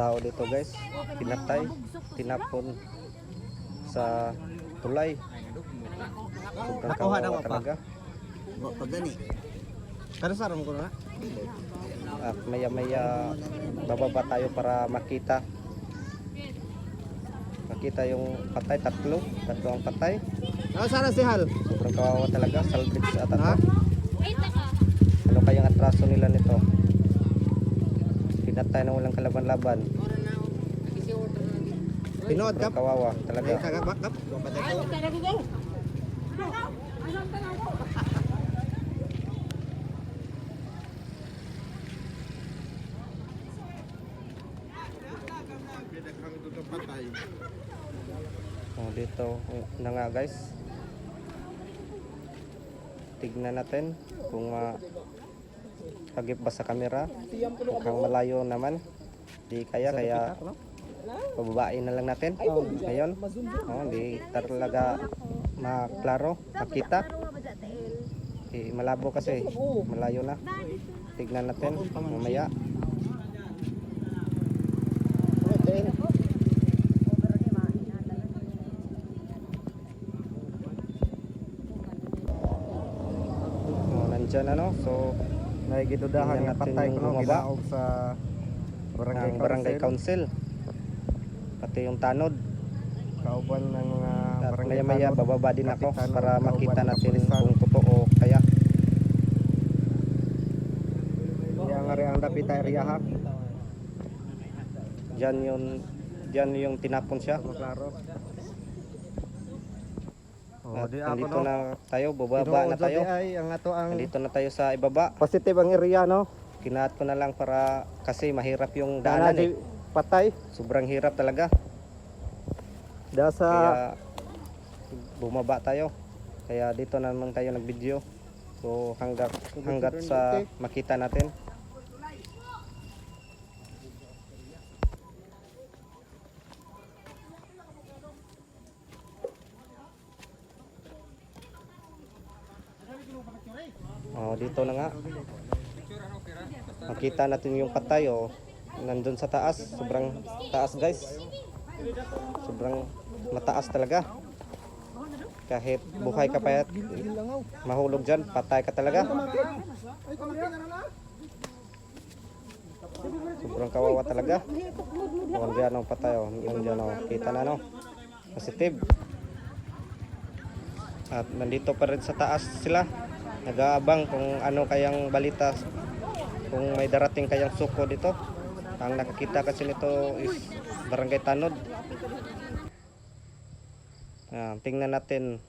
tao dito guys. Pinatay, tinapon sa tulay. Sobrang kawawa talaga. Wa pag gani. Pero sa ko na. At maya maya bababa tayo para makita. Makita yung patay, tatlo. Tatlo ang patay. Ano sana si Hal? Sobrang kawawa talaga. Salvage to. Ano kayang atraso nila nito? Pinatay na walang kalaban-laban. Pinood kap. kawawa Ay talaga. kagak kap. Wa patay ko. Oh, dito na nga guys. Tignan natin kung ma pagip ba sa camera. Mukhang malayo naman. Di kaya kaya pababain na lang natin. Ngayon, oh, di talaga maklaro, makita. Eh, malabo kasi, malayo na. Tignan natin mamaya. Oh, nandyan ano. So, Nagidudahan Tingnan nga patay yung ko no bumaba. gidaog sa barangay ang barangay council. Pati yung tanod. Kauban ng mga At barangay maya maya bababa din ako para makita natin kung totoo kaya. Yang rin ang dapit area ha. Diyan yung diyan yung tinapon siya. Maklaro. Oh, At di ako nandito no. na tayo, bababa na tayo. ay ang ato ang Nandito na tayo sa ibaba. positive ang area no. Kinaat ko na lang para kasi mahirap yung Daanan daanan eh. patay. Sobrang hirap talaga. Da sa Kaya bumaba tayo. Kaya dito na naman tayo nag-video. So hanggat hanggat sa makita natin. Oh, dito na nga. Makita natin yung patay oh. Nandun sa taas, sobrang taas guys. Sobrang mataas talaga. Kahit buhay ka pa mahulog dyan, patay ka talaga. Sobrang kawawa talaga. Oh, Nandiyan ang patay oh. Nandiyan oh. Kita na no. Positive. At nandito pa rin sa taas sila. Nag-aabang kung ano kayang balita kung may darating kayang suko dito. Ang nakakita kasi nito is Barangay Tanod. Ah, tingnan natin